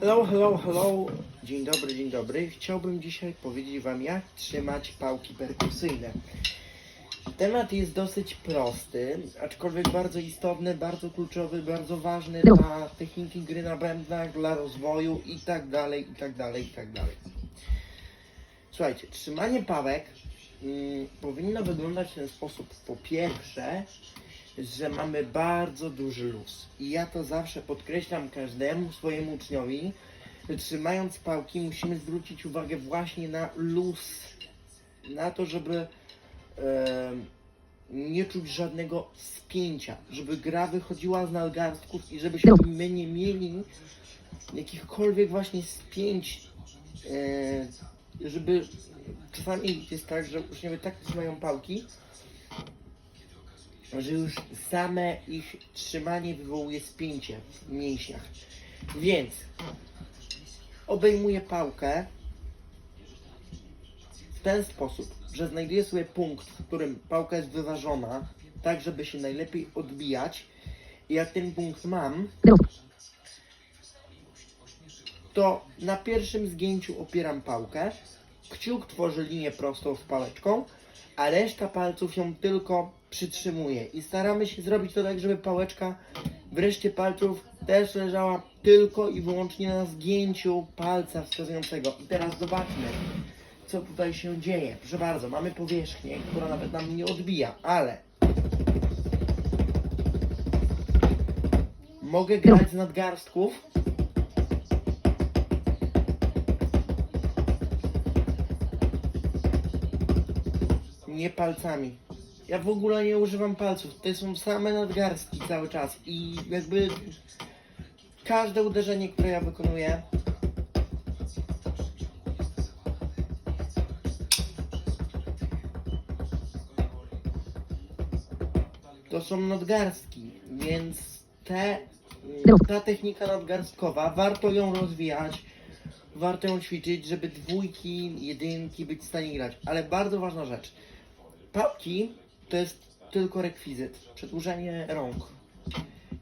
Hello, hello, hello. Dzień dobry, dzień dobry. Chciałbym dzisiaj powiedzieć Wam, jak trzymać pałki perkusyjne. Temat jest dosyć prosty, aczkolwiek bardzo istotny, bardzo kluczowy, bardzo ważny dla techniki gry na bębnach, dla rozwoju i tak dalej, i tak dalej, i tak dalej. Słuchajcie, trzymanie pałek mm, powinno wyglądać w ten sposób. Po pierwsze, że mamy bardzo duży luz. I ja to zawsze podkreślam każdemu swojemu uczniowi, że trzymając pałki musimy zwrócić uwagę właśnie na luz. Na to, żeby nie czuć żadnego spięcia, żeby gra wychodziła z nadgarstków i żebyśmy my nie mieli jakichkolwiek właśnie spięć, e, żeby czasami jest tak, że uczniowie tak trzymają pałki, że już same ich trzymanie wywołuje spięcie w mięśniach. Więc obejmuję pałkę w ten sposób, że znajduję sobie punkt, w którym pałka jest wyważona, tak żeby się najlepiej odbijać. I jak ten punkt mam, to na pierwszym zgięciu opieram pałkę, kciuk tworzy linię prostą z pałeczką, a reszta palców ją tylko przytrzymuje. I staramy się zrobić to tak, żeby pałeczka w reszcie palców też leżała tylko i wyłącznie na zgięciu palca wskazującego. I teraz zobaczmy, co tutaj się dzieje. Proszę bardzo, mamy powierzchnię, która nawet nam nie odbija, ale mogę grać z nadgarstków. Nie palcami. Ja w ogóle nie używam palców. To są same nadgarstki cały czas. I jakby każde uderzenie, które ja wykonuję, to są nadgarstki, więc te, ta technika nadgarstkowa, warto ją rozwijać, warto ją ćwiczyć, żeby dwójki, jedynki być w stanie grać. Ale bardzo ważna rzecz. Pałki to jest tylko rekwizyt, przedłużenie rąk.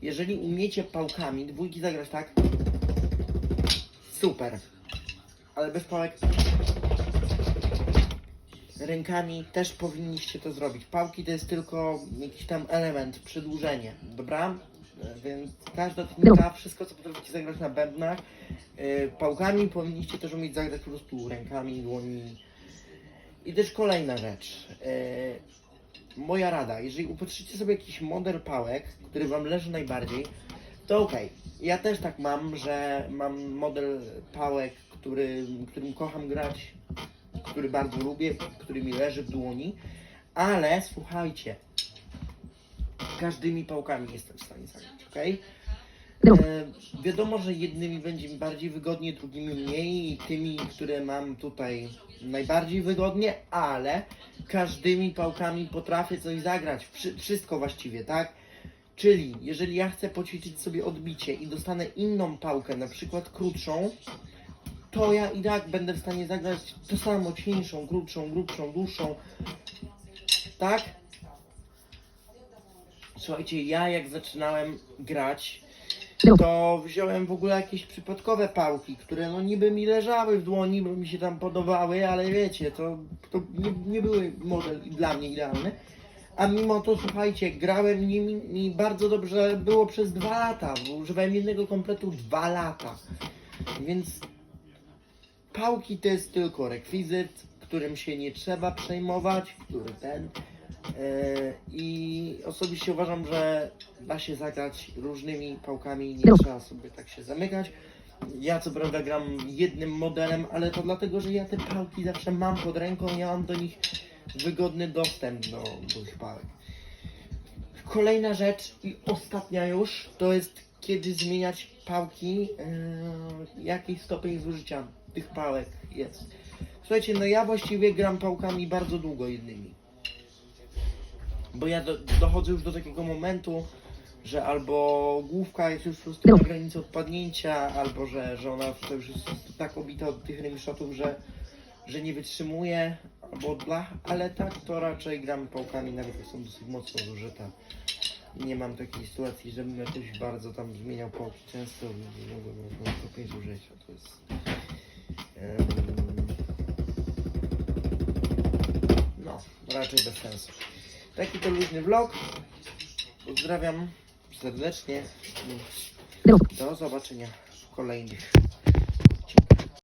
Jeżeli umiecie pałkami dwójki zagrać tak, super. Ale bez pałek rękami też powinniście to zrobić. Pałki to jest tylko jakiś tam element, przedłużenie, dobra? Więc każda technika, wszystko co potraficie zagrać na bębnach, e, pałkami powinniście też umieć zagrać po prostu rękami, dłońmi. I też kolejna rzecz. e, Moja rada, jeżeli upatrzycie sobie jakiś model pałek, który Wam leży najbardziej, to okej. Ja też tak mam, że mam model pałek, który, którym kocham grać, który bardzo lubię, który mi leży w dłoni, ale słuchajcie, każdymi pałkami jestem w stanie zagrać, ok? E, wiadomo, że jednymi będzie mi bardziej wygodnie, drugimi mniej i tymi, które mam tutaj najbardziej wygodnie, ale każdymi pałkami potrafię coś zagrać, Wszy- wszystko właściwie, tak? Czyli jeżeli ja chcę poćwiczyć sobie odbicie i dostanę inną pałkę, na przykład krótszą, to ja i tak będę w stanie zagrać to samo, cieńszą, krótszą, grubszą, dłuższą. Tak? Słuchajcie, ja jak zaczynałem grać, to wziąłem w ogóle jakieś przypadkowe pałki, które no niby mi leżały w dłoni, bo mi się tam podobały, ale wiecie, to, to nie, nie były model dla mnie idealny. A mimo to, słuchajcie, grałem nimi i bardzo dobrze było przez dwa lata, używałem jednego kompletu dwa lata. Więc Pałki to jest tylko rekwizyt, którym się nie trzeba przejmować, który ten. E, I osobiście uważam, że da się zagrać różnymi pałkami, nie trzeba sobie tak się zamykać. Ja co prawda gram jednym modelem, ale to dlatego, że ja te pałki zawsze mam pod ręką, ja mam do nich wygodny dostęp do, do tych pałek. Kolejna rzecz i ostatnia już, to jest kiedy zmieniać pałki, yy, jaki stopień zużycia tych pałek jest. Słuchajcie, no ja właściwie gram pałkami bardzo długo jednymi. Bo ja do, dochodzę już do takiego momentu, że albo główka jest już po prostu no. na granicy odpadnięcia, albo że, że ona to już jest tak obita od tych remishotów, że, że nie wytrzymuje, albo dla, ale tak to raczej gramy pałkami, nawet jak są dosyć mocno zużyte. Nie mam takiej sytuacji, żebym jakoś bardzo tam zmieniał pałki często, bo to pięć użyć, to jest... Um, no, raczej bez sensu. Taki to luźny vlog. Pozdrawiam serdecznie. Do zobaczenia w kolejnych.